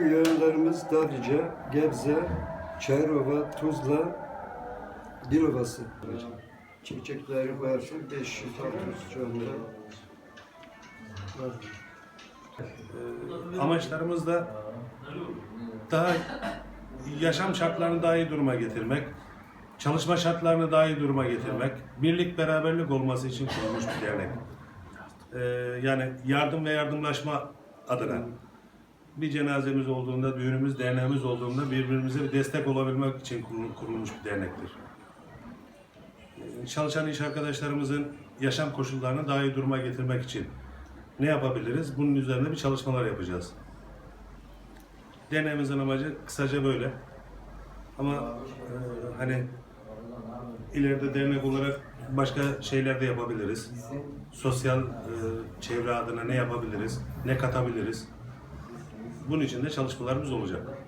Yönelerimiz Dadice, Gebze, Çayırova, Tuzla, Dilovası. Çiçekleri varsa 500-600 civarında. var. Amaçlarımız da daha yaşam şartlarını daha iyi duruma getirmek, çalışma şartlarını daha iyi duruma getirmek, birlik beraberlik olması için kurulmuş bir dernek. Ee, yani yardım ve yardımlaşma adına bir cenazemiz olduğunda, düğünümüz, derneğimiz olduğunda birbirimize bir destek olabilmek için kurul- kurulmuş bir dernektir. Çalışan iş arkadaşlarımızın yaşam koşullarını daha iyi duruma getirmek için ne yapabiliriz? Bunun üzerine bir çalışmalar yapacağız. Derneğimizin amacı kısaca böyle. Ama e, hani ileride dernek olarak başka şeyler de yapabiliriz. Sosyal e, çevre adına ne yapabiliriz, ne katabiliriz? Bunun için de çalışmalarımız olacak.